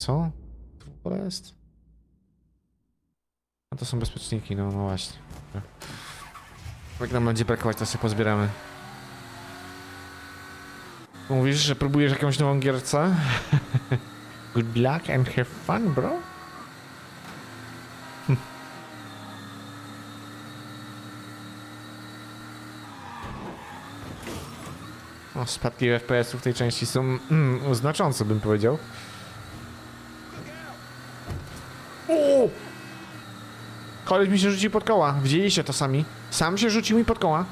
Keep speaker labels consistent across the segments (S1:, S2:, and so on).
S1: Co? To w ogóle jest? A to są bezpieczniki, no, no właśnie. Jak nam będzie brakować, to sobie pozbieramy. Mówisz, że próbujesz jakąś nową gierce? Good luck and have fun, bro. O, spadki FPS-u w tej części są mm, znaczące, bym powiedział. O! Koleś mi się rzucił pod koła. Widzieliście to sami? Sam się rzucił mi pod koła.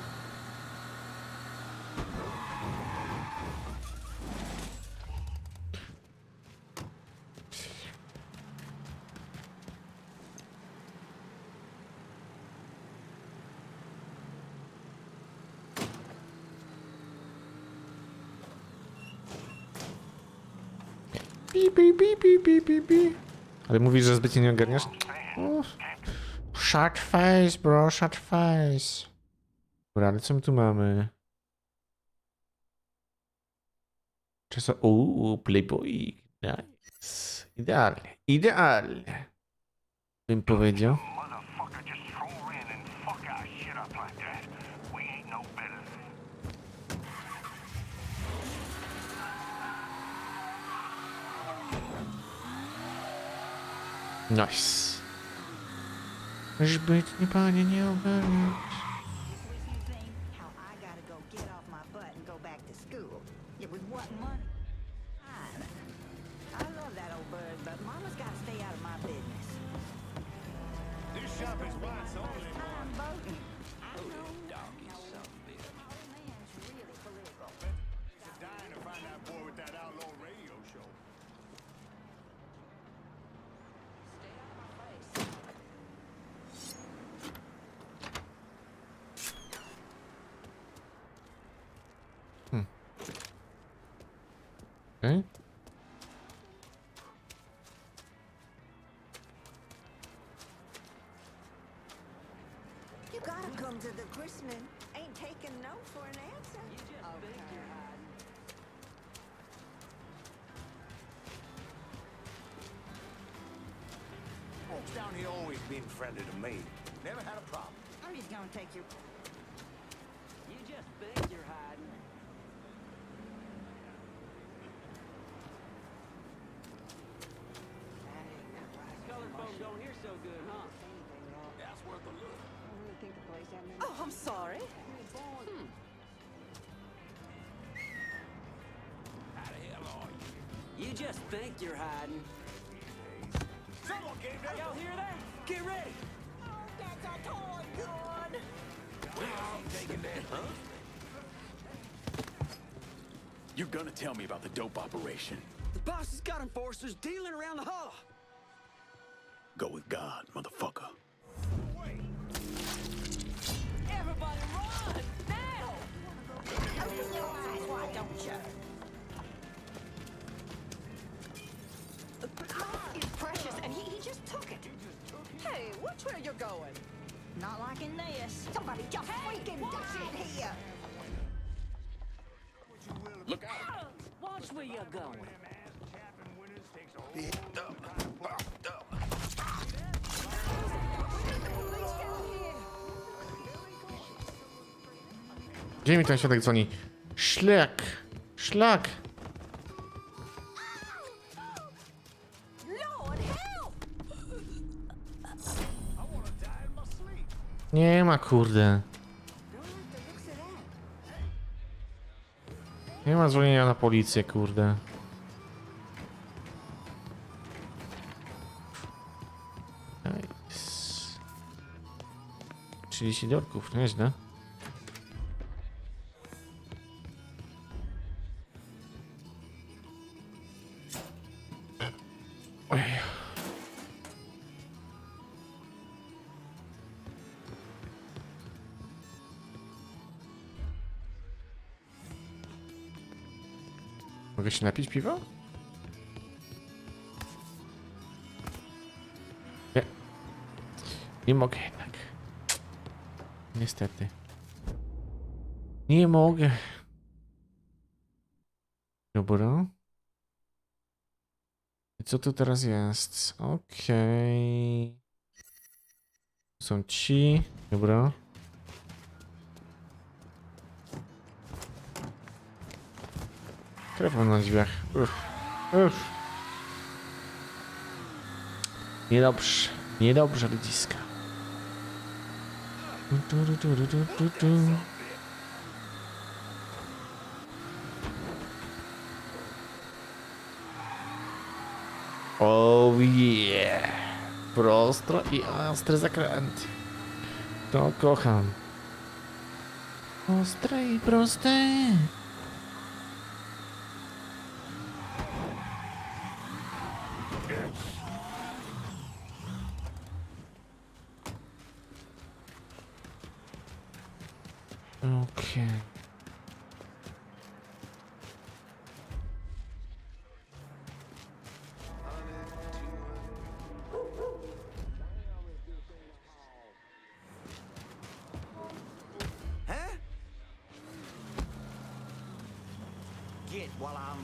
S1: Pi, pi, pi, pi, pi, pi. Ale mówisz, że zbytnio nie ogarniasz? Uff. Shut face, bro, shut face. Dobra, ale co my tu mamy? Czy co? Uuu, Playboy. Nice. Idealnie, idealnie. Bym powiedział. Nice. Zbytnie panie nie ogarniać.
S2: Down here always been friendly to me. Never had a problem.
S3: I'm just gonna take your
S4: You just think you're hiding. Colored folk don't hear so good, huh?
S2: That's worth a look.
S3: Oh, I'm sorry. Hmm.
S2: How the hell are you?
S4: You just think you're hiding.
S2: Someone gave that.
S4: Y'all hear that? Get ready.
S3: Oh, that's a toy gun.
S2: taking that, huh?
S5: You're gonna tell me about the dope operation.
S4: The boss has got enforcers dealing around the holler.
S5: Go with God, motherfucker.
S3: Hey, which way are you going? Not liking this. Somebody just freaking died here.
S5: Look out!
S4: Watch where you're going.
S1: Gdzie mi ten świadek dzwoni? Szlak! Szlak! Ma, kurde. Nie ma dzwonienia na policję, kurde. Nice. 30 dorków, nieźle. Mogę się napić piwa? Nie. Nie mogę jednak. Niestety. Nie mogę. Dobra. co tu teraz jest? Okej. Są ci. Dobra. Krew mam na drzwiach. Uff. Uff. Niedobrze. Niedobrze, ludziska. Tu, tu, tu, tu, tu, tu. Oh yeah. Prostro i ostre zakręty. To kocham. Ostre i proste.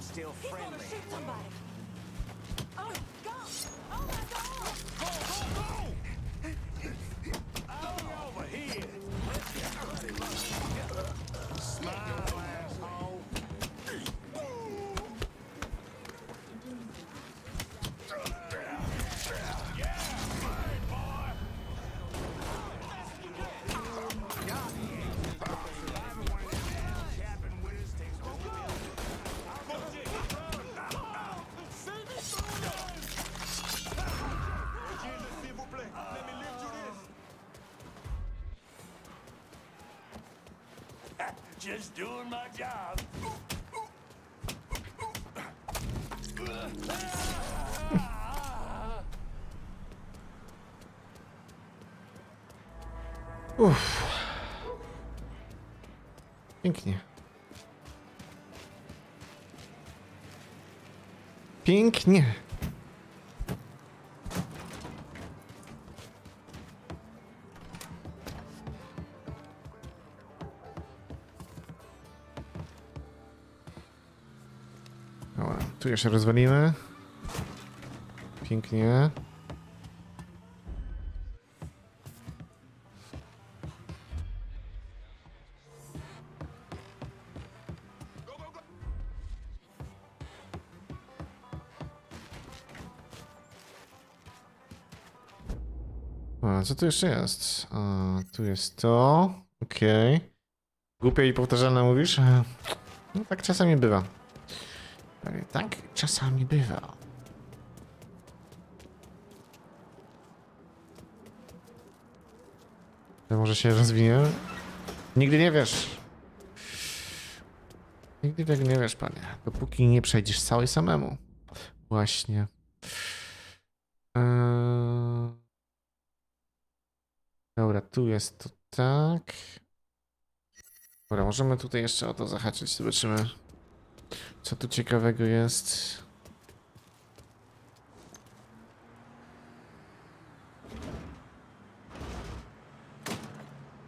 S6: still
S3: friends. Just doing my job.
S1: Uff. Pięknie. Pięknie. Tu jeszcze rozwalimy. Pięknie. Co tu jeszcze jest? A, tu jest to. Okej. Głupie i powtarzalne mówisz? No tak czasami bywa. Tak czasami bywa. To może się rozwinie? Nigdy nie wiesz. Nigdy tego nie wiesz, panie. Dopóki nie przejdziesz całej samemu. Właśnie. Eee... Dobra, tu jest to tak. Dobra, możemy tutaj jeszcze o to zahaczyć. Zobaczymy, co tu ciekawego jest.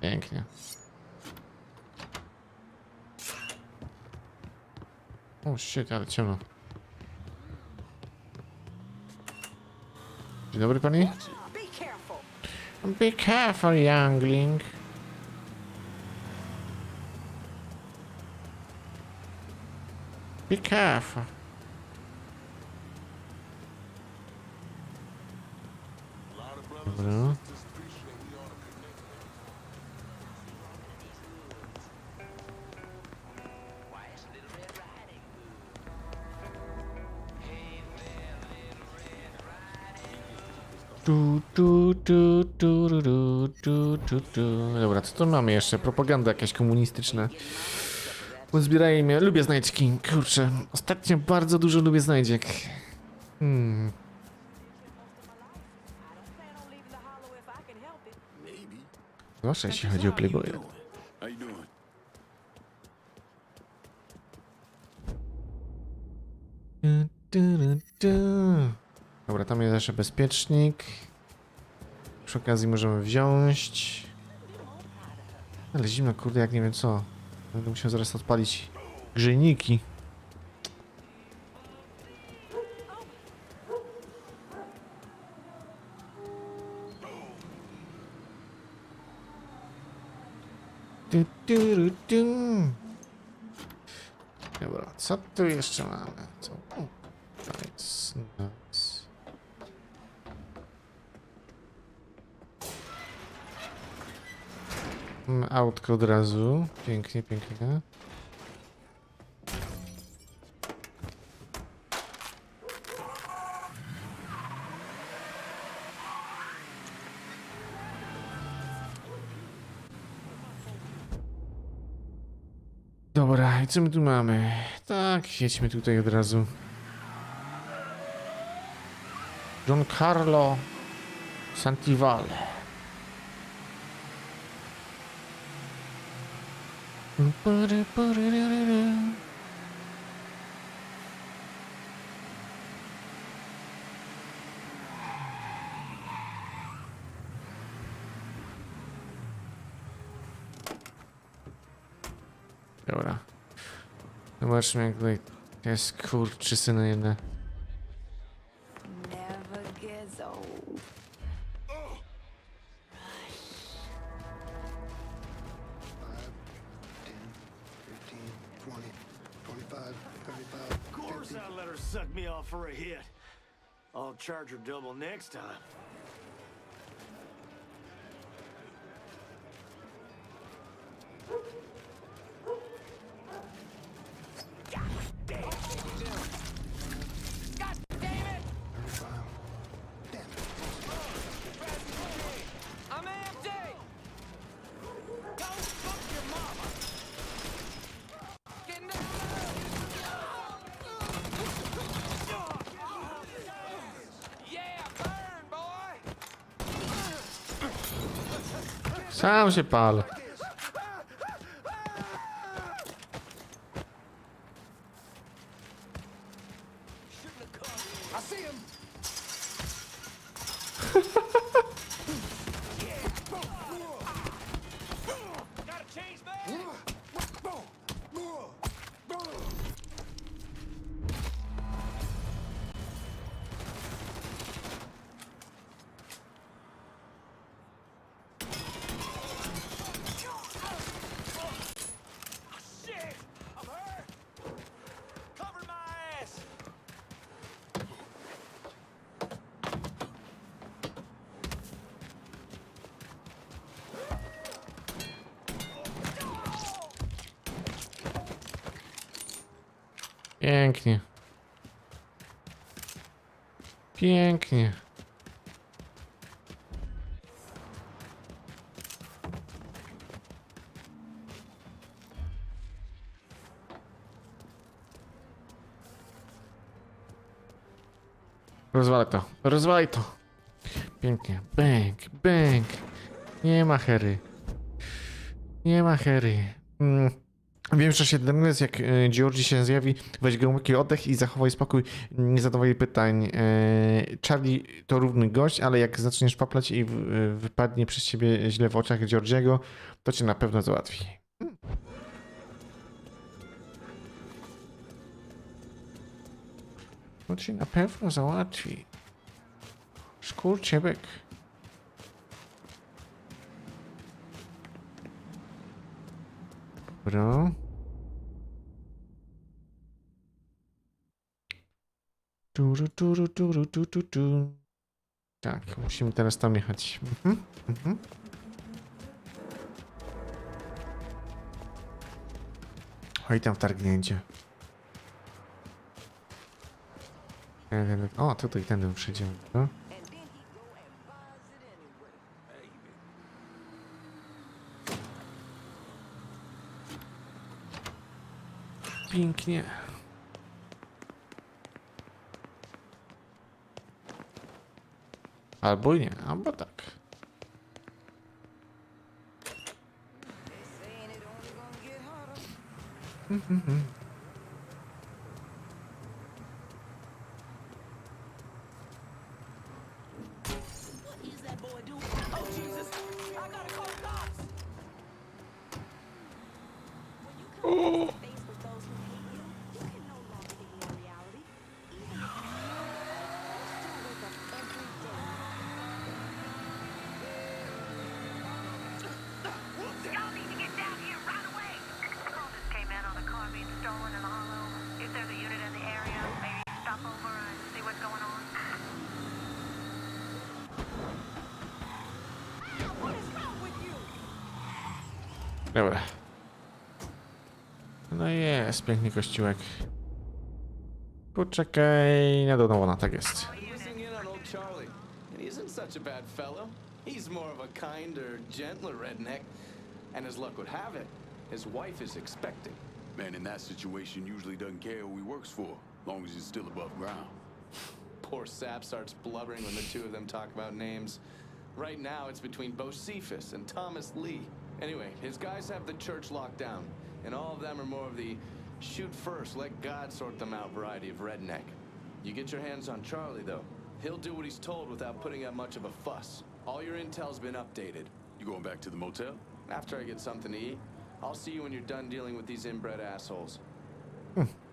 S1: Pięknie. O, shit, ale ciemno. Dzień dobry pani.
S7: Be careful!
S1: Youngling. Be careful. Dobra. Tu, tu, tu, ru, ru, tu, tu, tu. Dobra, co tu mamy jeszcze? Propaganda jakaś komunistyczna. Pozbieraj mnie. Lubię znajdźki. Kurczę, ostatnio bardzo dużo lubię znajdziek. Hmm. Zwłaszcza jeśli chodzi o Playboya. Dobra, tam jest jeszcze bezpiecznik. Przy okazji możemy wziąć. Ale zimno, kurde, jak nie wiem co. Będę musiał zaraz odpalić grzejniki. Du, du, du. Dobra, co tu jeszcze mamy? Co? Nice. Autko od razu. Pięknie, pięknie. Dobra, i co my tu mamy? Tak, jedźmy tutaj od razu. Giancarlo Santivale. Dobra. Zobaczmy jak tutaj jest kurczysyny jedne.
S3: I let her suck me off for a hit. I'll charge her double next time.
S1: Sam się Pięknie. Pięknie. Rozwalę to. Rozwalaj to. Pięknie. Bęk, bęk. Nie ma hery. Nie ma hery. Mm. Wiem, że się denerwujesz, jak e, Georgie się zjawi, weź głęboki oddech i zachowaj spokój, nie zadawaj pytań. E, Charlie to równy gość, ale jak zaczniesz paplać i e, wypadnie przez ciebie źle w oczach Georgiego, to cię na pewno załatwi. To cię na pewno załatwi. Szkurciebek. Dobra. Turu, turu, turu, tu, tu, tu. Tak, musimy teraz tam jechać. Mhm, mhm. Tam wtargnięcie. Ten, ten, O, tutaj tędy przejdziemy. No. Pięknie. Albo nie, albo tak.
S7: They
S1: Dobra. No jest, piękny kościółek. Poczekaj, na Donowana, tak jest.
S6: In on old Charlie, and he isn't such a bad fellow. He's more of a kinder, gentler redneck. And as luck would have it, his wife is expecting.
S5: Man in that situation usually doesn't care who he works for, long as he's still above ground.
S6: Poor Sap starts blubbering when the two of them talk about names. Right now, it's between Bocephus and Thomas Lee. Anyway, his guys have the church locked down, and all of them are more of the shoot first, let God sort them out variety of redneck. You get your hands on Charlie, though. He'll do what he's told without putting up much of a fuss. All your intel's been updated.
S5: You going back to the motel?
S6: After I get something to eat, I'll see you when you're done dealing with these inbred assholes.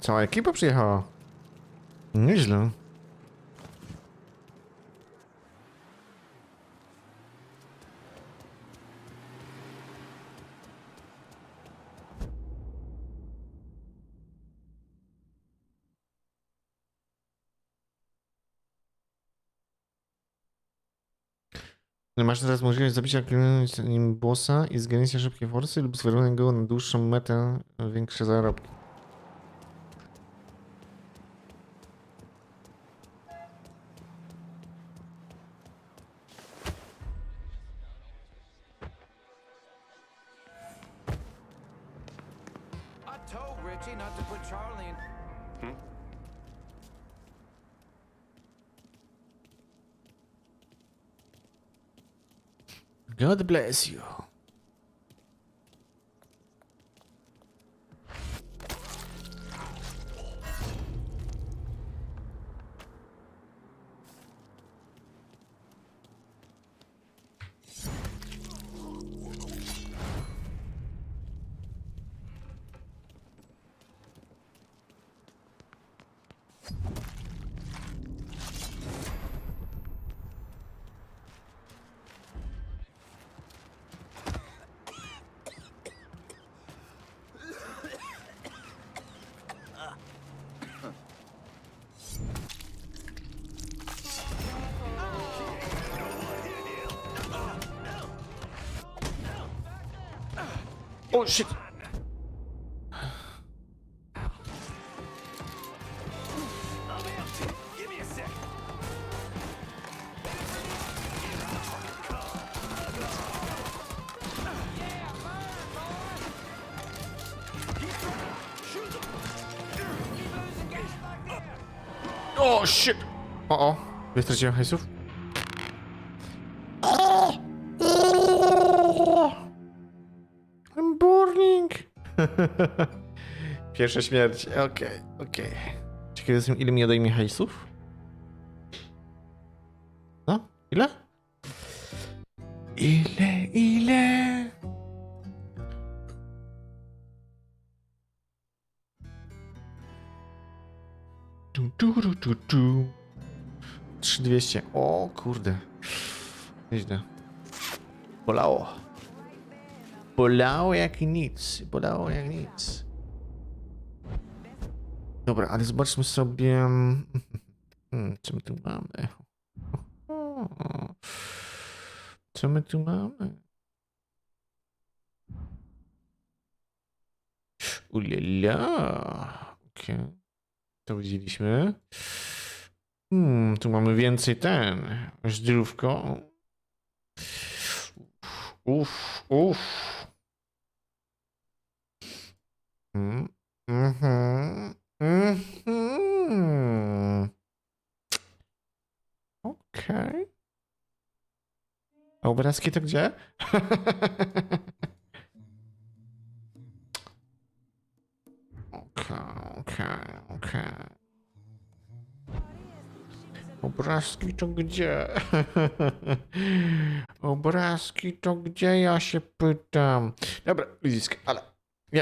S1: Cała ekipa przyjechała. Nieźle. Masz teraz możliwość zabicia nim bossa i zganięcia szybkiej forsy lub zwerbowania go na dłuższą metę większe zarobki.
S6: Told Richie not to put Charlie in.
S1: God bless you. Oh shit! O shit! O o, nie straciłem hajsów? Pierwsza śmierć, okej, okej. Ciekawe jestem, ile mi odejmie hajsów? No, ile? Ile, ile? Tu, tu, tu, tu, tu. 3200. O kurde. Nieźle. Bolało. Bolało jak nic. Bolało jak nic. Dobra, ale zobaczmy sobie. Hmm, co my tu mamy? Co my tu mamy? Ulala. Okej. To widzieliśmy. Hmm, tu mamy więcej ten. Zdrówko. Uff, uff. Mm, Mhm. Mhm. Okej. A obrazki to gdzie? Okej, okej, okej. Obrazki to gdzie? Obrazki to gdzie ja się pytam? Dobra, ludziska, ale